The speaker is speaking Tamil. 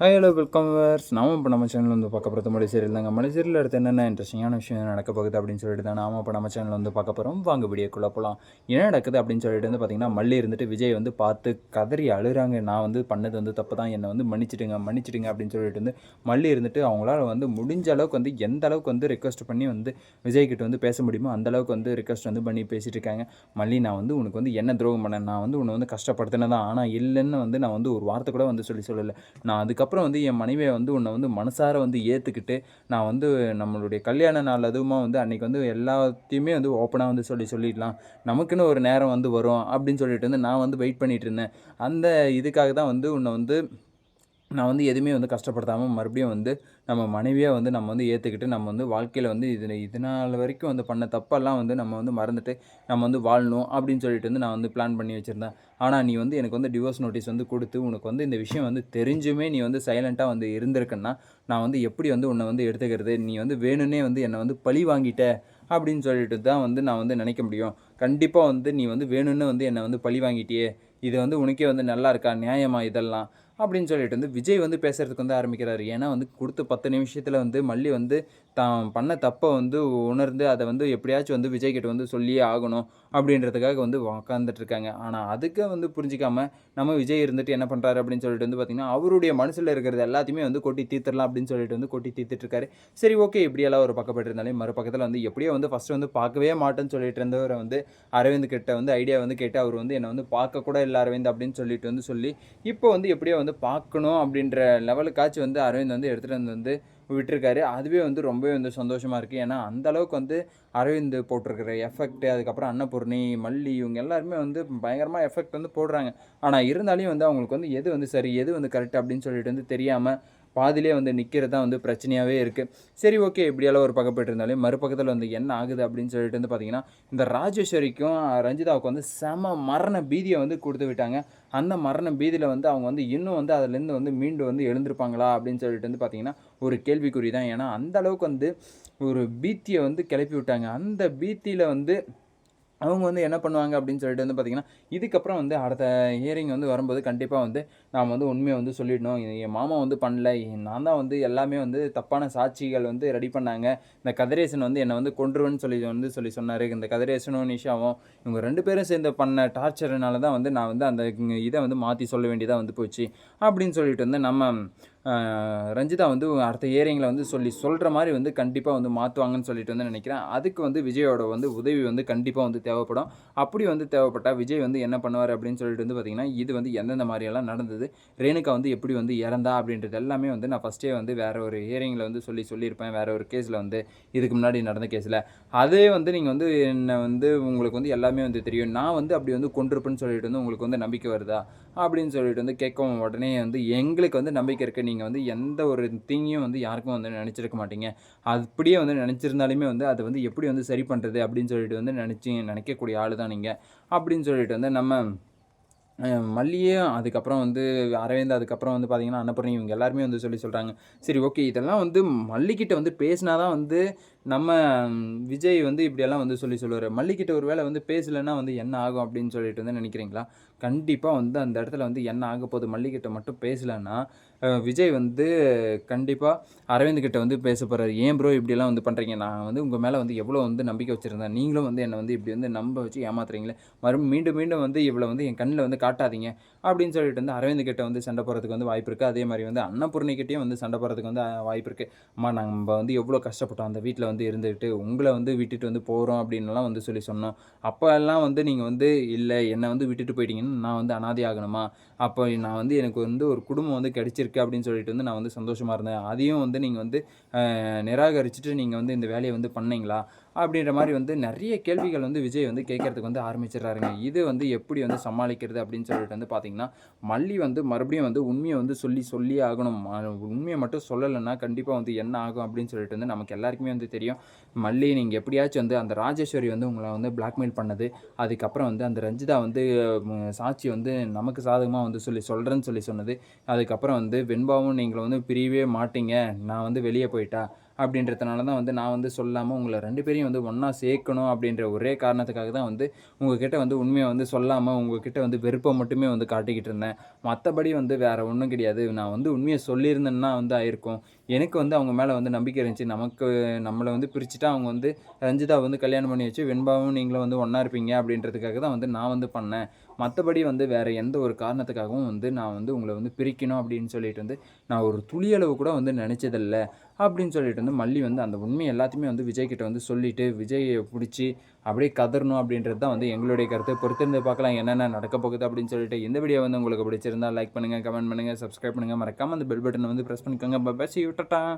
ஹாய் ஹலோ வெல்கம் வேர்ஸ் நாம இப்போ நம்ம சேனல் வந்து பார்க்க போகிறது மலை தாங்க. மலை அடுத்து என்னென்ன இன்ட்ரெஸ்டிங்கான விஷயம் நடக்க போகுது அப்படின்னு சொல்லிட்டு தான் நாம இப்போ நம்ம சேனல் வந்து பார்க்க போகிறோம் வாங்க வீடியோக்குள்ளே போகலாம் என்ன நடக்குது அப்படின்னு சொல்லிட்டு வந்து பார்த்தீங்கன்னா மல்லி இருந்துட்டு விஜய் வந்து பார்த்து கதறி அழுகிறாங்க நான் வந்து பண்ணது வந்து தப்பு தான். என்னை வந்து மன்னிச்சிடுங்க மன்னிச்சிடுங்க அப்படின்னு சொல்லிட்டு வந்து மல்லி இருந்துட்டு அவங்களால வந்து முடிஞ்ச அளவுக்கு வந்து எந்த அளவுக்கு வந்து ரிக்வஸ்ட் பண்ணி வந்து விஜய்கிட்ட வந்து பேச முடியுமோ அந்த அளவுக்கு வந்து ரெக்வஸ்ட் வந்து பண்ணி பேசிட்டு இருக்காங்க. மல்லி நான் வந்து உனக்கு வந்து என்ன துரோகம் பண்ணேன்? நான் வந்து உன்னை வந்து கஷ்டப்படுத்தினதான் ஆனால் இல்லைன்னு வந்து நான் வந்து ஒரு வார்த்தை கூட வந்து சொல்லி சொல்லலை. நான் அதுக்கப்புறம் வந்து என் மனைவியை வந்து உன்னை வந்து மனசார வந்து ஏற்றுக்கிட்டு நான் வந்து நம்மளுடைய கல்யாண நாள் அதுவுமா வந்து அன்றைக்கி வந்து எல்லாத்தையுமே வந்து ஓப்பனாக வந்து சொல்லி சொல்லிடலாம். நமக்குன்னு ஒரு நேரம் வந்து வரும் அப்படின்னு சொல்லிட்டு வந்து நான் வந்து வெயிட் பண்ணிகிட்டு இருந்தேன். அந்த இதுக்காக தான் வந்து உன்னை வந்து நான் வந்து எதுவுமே வந்து கஷ்டப்படுத்தாமல் மறுபடியும் வந்து நம்ம மனைவியாக வந்து நம்ம வந்து ஏற்றுக்கிட்டு நம்ம வந்து வாழ்க்கையில் வந்து இது இதனால் வரைக்கும் வந்து பண்ண தப்பெல்லாம் வந்து நம்ம வந்து மறந்துட்டு நம்ம வந்து வாழணும் அப்படின்னு சொல்லிட்டு வந்து நான் வந்து பிளான் பண்ணி வச்சுருந்தேன். ஆனால் நீ வந்து எனக்கு வந்து டிவோர்ஸ் நோட்டீஸ் வந்து கொடுத்து உனக்கு வந்து இந்த விஷயம் வந்து தெரிஞ்சுமே நீ வந்து சைலண்ட்டாக வந்து இருந்திருக்குன்னா நான் வந்து எப்படி வந்து உன்னை வந்து எடுத்துக்கிறது? நீ வந்து வேணும்னே வந்து என்னை வந்து பழி வாங்கிட்ட அப்படின்னு சொல்லிட்டு தான் வந்து நான் வந்து நினைக்க முடியும். கண்டிப்பாக வந்து நீ வந்து வேணும்னு வந்து என்னை வந்து பழி வாங்கிட்டியே. இது வந்து உனக்கே வந்து நல்லா இருக்கா? நியாயமா இதெல்லாம்? அப்படின்னு சொல்லிட்டு வந்து விஜய் வந்து பேசுகிறதுக்கு வந்து ஆரம்பிக்கிறார். ஏன்னா வந்து கொடுத்த பத்து நிமிஷத்தில் வந்து மல்லி வந்து தான் பண்ண தப்பை வந்து உணர்ந்து அதை வந்து எப்படியாச்சும் வந்து விஜய் கிட்ட வந்து சொல்லியே ஆகணும் அப்படின்றதுக்காக வந்து உக்காந்துட்டுருக்காங்க ஆனால் அதுக்கு வந்து புரிஞ்சிக்காமல் நம்ம விஜய் இருந்துட்டு என்ன பண்ணுறாரு அப்படின்னு சொல்லிட்டு வந்து பார்த்திங்கன்னா அவருடைய மனசில் இருக்கிறது எல்லாத்தையுமே வந்து கொட்டி தீர்த்துடலாம் அப்படின்னு சொல்லிட்டு வந்து கொட்டி தீர்த்துட்ருக்காரு சரி ஓகே இப்படியெல்லாம் ஒரு பக்கப்பட்டு இருந்தாலே மறுபக்கத்தில் வந்து எப்படியோ வந்து ஃபஸ்ட்டு வந்து பார்க்கவே மாட்டேன்னு சொல்லிட்டு இருந்தவரை வந்து அரவிந்த் கிட்ட வந்து ஐடியா வந்து கேட்டு அவர் வந்து என்னை வந்து பார்க்க கூட இல்லை அரவிந்த் அப்படின்னு சொல்லிட்டு வந்து சொல்லி இப்போ வந்து எப்படியோ வந்து பார்க்கணும் அப்படின்ற லெவலுக்காச்சும் வந்து அரவிந்த் வந்து எடுத்துகிட்டு வந்து வந்து விட்டுருக்காரு. அதுவே வந்து ரொம்பவே வந்து சந்தோஷமாக இருக்குது ஏன்னா அந்த அளவுக்கு வந்து அரவிந்த் போட்டிருக்கிற எஃபெக்ட் அதுக்கப்புறம் அன்னபூர்ணி மல்லி இவங்க எல்லாருமே வந்து பயங்கரமாக எஃபெக்ட் வந்து போடுறாங்க. ஆனால் இருந்தாலையும் வந்து அவங்களுக்கு வந்து எது வந்து சரி எது வந்து கரெக்ட் அப்படின்னு சொல்லிட்டு வந்து தெரியாமல் பாதிலே வந்து நிற்கிறது தான் வந்து பிரச்சனையாகவே இருக்குது சரி ஓகே இப்படியெல்லாம் ஒரு பக்கம் போயிட்டு இருந்தாலே மறுபக்கத்தில் வந்து என்ன ஆகுது அப்படின்னு சொல்லிட்டு வந்து பார்த்தீங்கன்னா இந்த ராஜேஸ்வரிக்கும் ரஞ்சிதாவுக்கு வந்து செம மரண பீதியை வந்து கொடுத்து விட்டாங்க. அந்த மரண பீதியில் வந்து அவங்க வந்து இன்னும் வந்து அதுலேருந்து வந்து மீண்டு வந்து எழுந்திருப்பாங்களா அப்படின்னு சொல்லிட்டு வந்து பார்த்தீங்கன்னா ஒரு கேள்விக்குறி தான் ஏன்னா அந்த அளவுக்கு வந்து ஒரு பீத்தியை வந்து கிளப்பி விட்டாங்க. அந்த பீத்தியில் வந்து அவங்க வந்து என்ன பண்ணுவாங்க அப்படின்னு சொல்லிட்டு வந்து பார்த்திங்கன்னா இதுக்கப்புறம் வந்து அடுத்த ஹியரிங் வந்து வரும்போது கண்டிப்பாக வந்து நாம் வந்து உண்மையை வந்து சொல்லிடணும். என் மாமா வந்து பண்ணல. நான் தான் வந்து எல்லாமே வந்து தப்பான சாட்சிகள் வந்து ரெடி பண்ணாங்க. இந்த கதிரேசன் வந்து என்னை வந்து கொன்றுவன்னு சொல்லி வந்து சொல்லி சொன்னார். இந்த கதிரேசனும் நிஷாவும் இவங்க ரெண்டு பேரும் சேர்ந்து பண்ண டார்ச்சர்னால தான் வந்து நான் வந்து அந்த இதை வந்து மாற்றி சொல்ல வேண்டியதாக வந்து போச்சு. அப்படின்னு சொல்லிட்டு வந்து நம்ம ரஞ்சிதா வந்து அடுத்த ஏரிங்கில் வந்து சொல்லி சொல்கிற மாதிரி வந்து கண்டிப்பாக வந்து மாற்றுவாங்கன்னு சொல்லிட்டு வந்து நினைக்கிறேன். அதுக்கு வந்து விஜயோட வந்து உதவி வந்து கண்டிப்பாக வந்து தேவைப்படும். அப்படி வந்து தேவைப்பட்டால் விஜய் வந்து என்ன பண்ணுவார் அப்படின்னு சொல்லிட்டு வந்து பார்த்திங்கன்னா இது வந்து எந்தெந்த மாதிரியெல்லாம் நடந்தது ரேணுகா வந்து எப்படி வந்து இறந்தா அப்படின்றது எல்லாமே வந்து நான் ஃபஸ்ட்டே வந்து வேறு ஒரு ஹியரிங்கில் வந்து சொல்லி சொல்லியிருப்பேன். வேறு ஒரு கேஸில் வந்து இதுக்கு முன்னாடி நடந்த கேஸில் அதே வந்து நீங்கள் வந்து என்னை வந்து உங்களுக்கு வந்து எல்லாமே வந்து தெரியும். நான் வந்து அப்படி வந்து கொண்டிருப்பேன்னு சொல்லிட்டு வந்து உங்களுக்கு வந்து நம்பிக்கை வருதா அப்படின்னு சொல்லிட்டு வந்து கேட்கவும் உடனே வந்து எங்களுக்கு வந்து நம்பிக்கை இருக்குது நீங்கள் வந்து எந்த ஒரு தீங்கையும் வந்து யாருக்கும் வந்து நினச்சிருக்க மாட்டீங்க. அப்படியே வந்து நினச்சிருந்தாலுமே வந்து அதை வந்து எப்படி வந்து சரி பண்ணுறது அப்படின்னு சொல்லிட்டு வந்து நினச்சி நினைக்கக்கூடிய ஆள் தான் நீங்கள் அப்படின்னு சொல்லிட்டு வந்து நம்ம மல்லியே அதுக்கப்புறம் வந்து அரவிந்த் அதுக்கப்புறம் வந்து பார்த்திங்கன்னா அன்னபூர்ணி இவங்க எல்லாருமே வந்து சொல்லி சொல்கிறாங்க சரி ஓகே இதெல்லாம் வந்து மல்லிக்கிட்ட வந்து பேசினா தான் வந்து நம்ம விஜய் வந்து இப்படியெல்லாம் வந்து சொல்லி சொல்லுவார். மல்லிக்கிட்ட ஒரு வேளை வந்து பேசலைன்னா வந்து என்ன ஆகும் அப்படின்னு சொல்லிட்டு வந்து நினைக்கிறீங்களா? கண்டிப்பாக வந்து அந்த இடத்துல வந்து என்ன ஆக போகுது மல்லிக்கிட்ட மட்டும் பேசலைன்னா விஜய் வந்து கண்டிப்பாக அரவிந்த் கிட்ட வந்து பேச போகிறாரு ஏன் ப்ரோ இப்படியெல்லாம் வந்து பண்ணுறீங்க நான் வந்து உங்கள் மேலே வந்து எவ்வளோ வந்து நம்பிக்கை வச்சுருந்தேன். நீங்களும் வந்து என்னை வந்து இப்படி வந்து நம்ப வச்சு ஏமாத்துறீங்களே. மறுபடியும் மீண்டும் மீண்டும் வந்து இவ்வளோ வந்து என் கண்ணில் வந்து காட்டாதீங்க அப்படின்னு சொல்லிட்டு வந்து அரவிந்த் கிட்ட வந்து சண்டை போகிறதுக்கு வந்து வாய்ப்பு இருக்குது அதே மாதிரி வந்து அன்னபூர்ணிக்கிட்டேயும் வந்து சண்டை போகிறதுக்கு வந்து வாய்ப்பு இருக்குது அம்மா நம்ம வந்து எவ்வளோ கஷ்டப்பட்டோம் அந்த வீட்டில் வந்து வந்து இருந்துக்கிட்டு உங்களை வந்து விட்டுட்டு வந்து போகிறோம் அப்படின்லாம் வந்து சொல்லி சொன்னோம். அப்போ எல்லாம் வந்து நீங்கள் வந்து இல்லை என்னை வந்து விட்டுட்டு போயிட்டீங்கன்னு நான் வந்து அனாதி ஆகணுமா? அப்போ நான் வந்து எனக்கு வந்து ஒரு குடும்பம் வந்து கிடச்சிருக்கு அப்படின்னு சொல்லிட்டு வந்து நான் வந்து சந்தோஷமாக இருந்தேன். அதையும் வந்து நீங்கள் வந்து நிராகரிச்சுட்டு நீங்கள் வந்து இந்த வேலையை வந்து பண்ணீங்களா? அப்படின்ற மாதிரி வந்து நிறைய கேள்விகள் வந்து விஜய் வந்து கேட்கறதுக்கு வந்து ஆரம்பிச்சிடுறாருங்க. இது வந்து எப்படி வந்து சமாளிக்கிறது அப்படின்னு சொல்லிட்டு வந்து பார்த்தீங்கன்னா மல்லி வந்து மறுபடியும் வந்து உண்மையை வந்து சொல்லி சொல்லி ஆகணும். உண்மையை மட்டும் சொல்லலைன்னா கண்டிப்பாக வந்து என்ன ஆகும் அப்படின்னு சொல்லிட்டு வந்து நமக்கு எல்லாருக்குமே வந்து தெரியும். மல்லி நீங்கள் எப்படியாச்சும் வந்து அந்த ராஜேஸ்வரி வந்து உங்களை வந்து பிளாக்மெயில் பண்ணது. அதுக்கப்புறம் வந்து அந்த ரஞ்சிதா வந்து சாட்சி வந்து நமக்கு சாதகமாக வந்து சொல்லி சொல்கிறேன்னு சொல்லி சொன்னது. அதுக்கப்புறம் வந்து வெண்பாவும் நீங்கள் வந்து பிரியவே மாட்டீங்க. நான் வந்து வெளியே போயிட்டா. அப்படின்றதுனால தான் வந்து நான் வந்து சொல்லாமல் உங்களை ரெண்டு பேரையும் வந்து ஒன்றா சேர்க்கணும் அப்படின்ற ஒரே காரணத்துக்காக தான் வந்து உங்ககிட்ட வந்து உண்மையை வந்து சொல்லாமல் உங்ககிட்ட வந்து வெறுப்பை மட்டுமே வந்து காட்டிக்கிட்டு இருந்தேன். மற்றபடி வந்து வேறு ஒன்றும் கிடையாது. நான் வந்து உண்மையை சொல்லியிருந்தேன்னா வந்து ஆயிருக்கும். எனக்கு வந்து அவங்க மேலே வந்து நம்பிக்கை இருந்துச்சு. நமக்கு நம்மளை வந்து பிரிச்சுட்டா அவங்க வந்து ரஞ்சிதா வந்து கல்யாணம் பண்ணி வச்சு வெண்பாவும் நீங்களும் வந்து ஒன்றா இருப்பீங்க அப்படின்றதுக்காக தான் வந்து நான் வந்து பண்ணேன். மற்றபடி வந்து வேறு எந்த ஒரு காரணத்துக்காகவும் வந்து நான் வந்து உங்களை வந்து பிரிக்கணும் அப்படின்னு சொல்லிட்டு வந்து நான் ஒரு துளியளவு கூட வந்து நினச்சதில்ல. அப்படின்னு சொல்லிட்டு வந்து மல்லி வந்து அந்த உண்மை எல்லாத்தையுமே வந்து விஜய்கிட்ட வந்து சொல்லிவிட்டு விஜயை பிடிச்சி அப்படியே கதறணும் அப்படின்றது தான் வந்து எங்களுடைய கருத்து. பொறுத்திருந்து பார்க்கலாம் என்னென்ன நடக்க போகுது அப்படின்னு சொல்லிட்டு இந்த வீடியோ வந்து உங்களுக்கு பிடிச்சிருந்தா லைக் பண்ணுங்கள் கமெண்ட் பண்ணுங்கள் சப்ஸ்கிரைப் பண்ணுங்கள் மறக்காமல் அந்த பெல் பட்டனை வந்து ப்ரெஸ் பண்ணிக்கோங்க. பஸ் விட்டுட்டான்